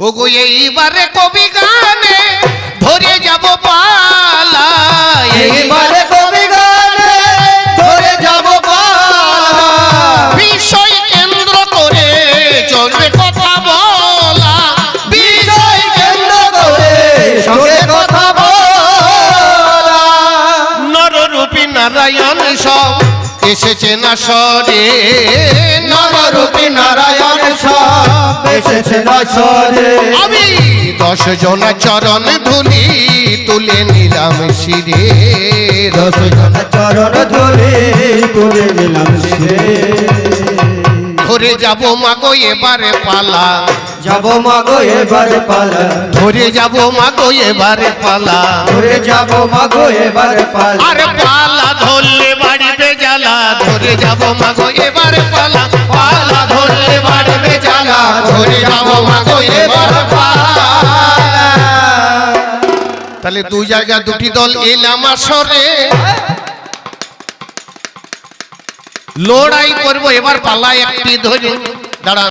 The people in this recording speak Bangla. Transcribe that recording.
ওগো এইবারে কবি গানে ধরে যাব পালা এইবারে কবি গানে ধরে যাব পালা বিষয় কেন্দ্র করে চলবে কথা বলা। বিষয় কেন্দ্র করে সঙ্গে কথা বলা। নররূপী নারায়ণ সব এসেছে না সরে নবরূপী নারায়ণ সব এসেছে নসরে আমি দশ জনা চরণ ধুলি তুলে নিলাম শিরে। দশ জন চরণ ধরে তুলে নিলাম শিরে। ধরে যাব মাগো এবারে পালা। যাব মাগো এবার পালা। ধরে যাব মাগো এবারে পালা। ধরে যাব মাগো এবার পালা। আরে পালা ধরলে বাড়িতে জ্বালা। ধরে যাব মাগো এবারে পালা। তাহলে দুই জায়গা দুটি দল এলাম আসরে লড়াই করব এবার পালা একটি ধরে। দাঁড়া।